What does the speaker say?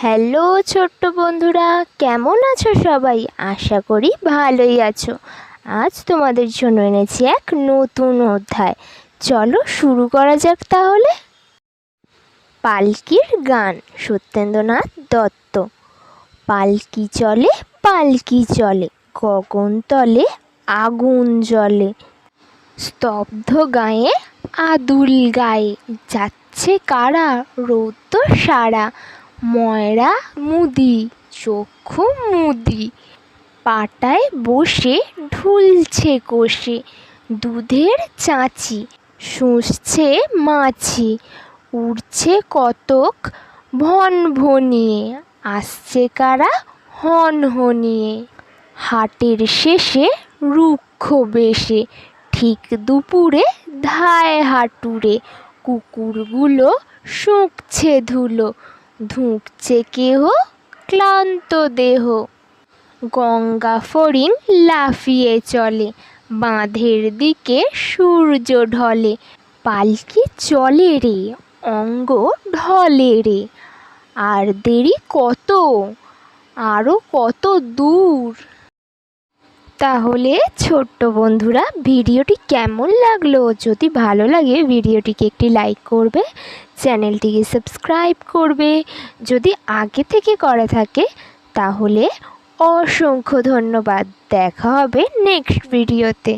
Hello ছোট্ট বন্ধুরা, কেমন আছো সবাই? আশা করি ভালোই আছো। আজ তোমাদের জন্য এনেছি এক নতুন অধ্যায়। চলো শুরু করা যাক তাহলে। পালকির গান, সত্যেন্দ্রনাথ দত্ত। পালকি চলে পালকি চলে, গগন তলে, আগুন জ্বলে। স্তব্ধ গায়ে আদুল গায়ে, যাচ্ছে কারা রৌদ্র সারা। ময়রা মুদি, চক্ষু মুদি। পাটায় বসে, ঢুলছে কষে দুধের চাঁচি, শুষছে মাছি, উড়ছে কতক ভন ভনিয়ে, আসছে কারা হন হনিয়ে। হাটের শেষে রুক্ষ বেশে, ঠিক দুপুরে ধায় হাটুরে, কুকুরগুলো শুঁকছে ধুলো ধুঁকছে কেহ? ক্লান্ত দেহ। গঙ্গা ফড়িং লাফিয়ে চলে। বাঁধের দিকে সূর্য ঢলে। পালকি চলে রে, অঙ্গ ঢলে রে। আর দেরি কত? আরও কত দূর? তাহলে ছোট্ট বন্ধুরা, ভিডিওটি কেমন লাগল? যদি ভালো লাগে, ভিডিওটিকে একটি লাইক করবে, চ্যানেলটিকে সাবস্ক্রাইব করবে। যদি আগে থেকে করা থাকে, তাহলে অসংখ্য ধন্যবাদ। দেখা হবে নেক্সট ভিডিওতে